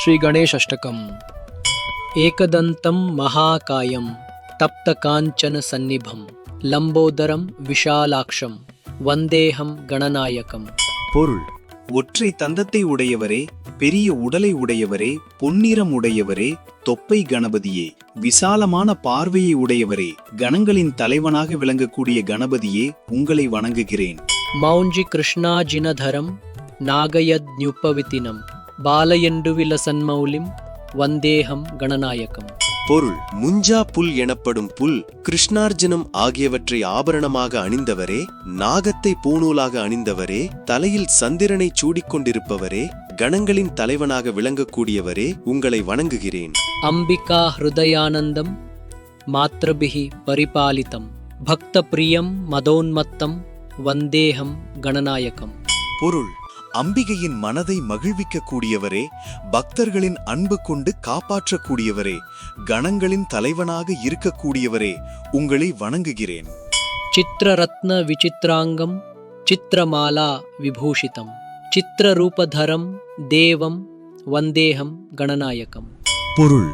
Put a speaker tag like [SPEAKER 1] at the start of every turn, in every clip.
[SPEAKER 1] श्रीगणेशष्टकम् एकदन्तं महाकायं तप्तकाञ्चनसन्निभं लम्बोदरं विशालाक्षं वन्देऽहं गणनायकम्
[SPEAKER 2] பொருள் ஒற்றை தந்தத்தை உடையவரே பெரிய உடலை உடையவரே பொன்னிறம் உடையவரே தொப்பை கணபதியே விசாலமான பார்வையை உடையவரே கணங்களின் தலைவனாக விளங்கக்கூடிய கணபதியே உங்களை வணங்குகிறேன்
[SPEAKER 1] मौञ्जि कृष्णाजिनधरं नागयज्ञुपवितिनं பாலயண்டுவிலசன்மௌலிம் வந்தேகம் கணநாயகம்.
[SPEAKER 3] பொருள் முஞ்சா புல் எனப்படும் புல் கிருஷ்ணார்ஜுனம் ஆகியவற்றை ஆபரணமாக அணிந்தவரே நாகத்தை பூணூலாக அணிந்தவரே தலையில் சந்திரனை சூடிக்கொண்டிருப்பவரே கணங்களின் தலைவனாக விளங்கக்கூடியவரே உங்களை வணங்குகிறேன்.
[SPEAKER 1] அம்பிகா ஹிருதயானந்தம் மாத்ரபிகி பரிபாலிதம். பக்த பிரியம் மதோன்மத்தம் வந்தேகம் கணநாயகம்.
[SPEAKER 2] பொருள் அம்பிகையின் மனதை மகிழ்விக்கக்கூடியவரே பக்தர்களின் அன்பு கொண்டு காப்பாற்றக்கூடியவரே கணங்களின் தலைவனாக இருக்கக்கூடியவரே உங்களை வணங்குகிறேன்.
[SPEAKER 1] சித்திரரத்ன விசித்ராங்கம் சித்திரமாலா விபூஷிதம் சித்திரரூபதரம் தேவம் வந்தேகம் கணநாயகம்.
[SPEAKER 4] பொருள்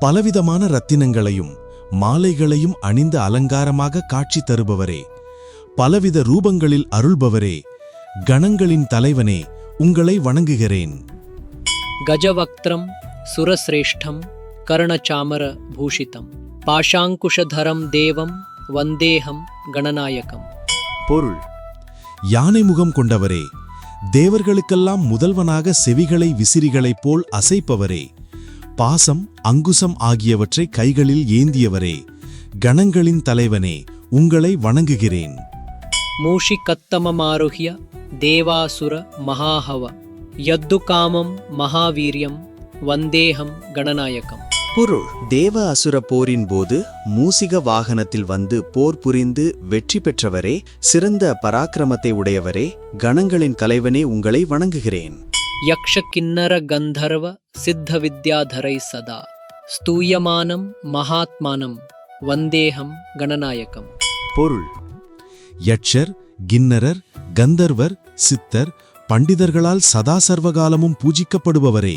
[SPEAKER 4] பலவிதமான ரத்தினங்களையும் மாலைகளையும் அணிந்து அலங்காரமாக காட்சி தருபவரே பலவித ரூபங்களில் அருள்பவரே கணங்களின் தலைவனே உங்களை வணங்குகிறேன்.
[SPEAKER 1] கஜவக்திரம் சுரசிரேஷ்டம் கர்ணச்சாமர பூஷிதம் பாஷாங்குஷதரம் தேவம் வந்தேகம் கணநாயகம்.
[SPEAKER 3] பொருள்
[SPEAKER 4] யானை முகம் கொண்டவரே தேவர்களுக்கெல்லாம் முதல்வனாக செவிகளை விசிறிகளைப் போல் அசைப்பவரே பாசம் அங்குசம் ஆகியவற்றை கைகளில் ஏந்தியவரே கணங்களின் தலைவனே உங்களை வணங்குகிறேன்.
[SPEAKER 1] மூஷிகத்தமமாருஹ்ய தேவாசுர மகாஹவ யத்து காமம் மகாவீரியம் வந்தேகம் கணநாயகம்
[SPEAKER 5] பொருள் தேவ அசுர போரின் போது மூசிக வாகனத்தில் வந்து போர் புரிந்து வெற்றி பெற்றவரே சிறந்த பராக்கிரமத்தை உடையவரே கணங்களின் கலைவனே உங்களை வணங்குகிறேன்.
[SPEAKER 1] யக்ஷ கிண்ணர கந்தர்வ சித்த வித்யாதரை சதா ஸ்தூயமானம் மகாத்மானம் வந்தேகம் கணநாயகம்
[SPEAKER 3] பொருள்
[SPEAKER 4] யக்ஷர் கின்னரர் கந்தர்வர் சித்தர் பண்டிதர்களால் சதா சர்வகாலமும் பூஜிக்கப்படுபவரே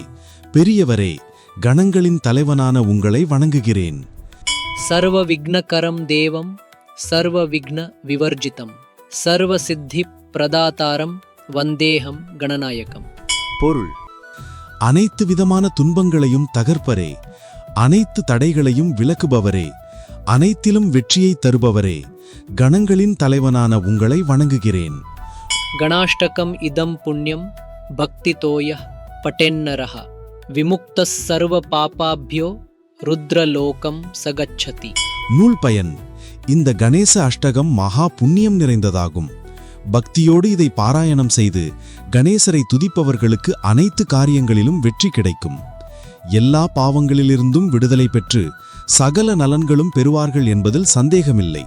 [SPEAKER 4] பெரியவரே கணங்களின் தலைவனான உங்களை வணங்குகிறேன்.
[SPEAKER 1] சர்வ விக்னகரம் தேவம் சர்வ விக்ன விவர்ஜிதம் சர்வ சித்தி பிரதாதாரம் வந்தேகம் கணநாயகம்.
[SPEAKER 3] பொருள்.
[SPEAKER 4] அனைத்து விதமான துன்பங்களையும் தகர்ப்பரே அனைத்து தடைகளையும் விளக்குபவரே அனைத்திலும் வெற்றியை தருபவரே கணங்களின் தலைவனான உங்களை வணங்குகிறேன்.
[SPEAKER 1] கணாஷ்டகம் இதம் புண்ணியம் பக்திதோய பட்டென்னரः விமுக்த சர்வ பாபாபியோ ருத்ரலோகம் சகச்சதி.
[SPEAKER 4] நூல் பயன் இந்த கணேச அஷ்டகம் மகா புண்ணியம் நிறைந்ததாகும். பக்தியோடு இதை பாராயணம் செய்து கணேசரை துதிப்பவர்களுக்கு அனைத்து காரியங்களிலும் வெற்றி கிடைக்கும். எல்லா பாவங்களிலிருந்தும் விடுதலை பெற்று சகல நலன்களும் பெறுவார்கள் என்பதில் சந்தேகமில்லை.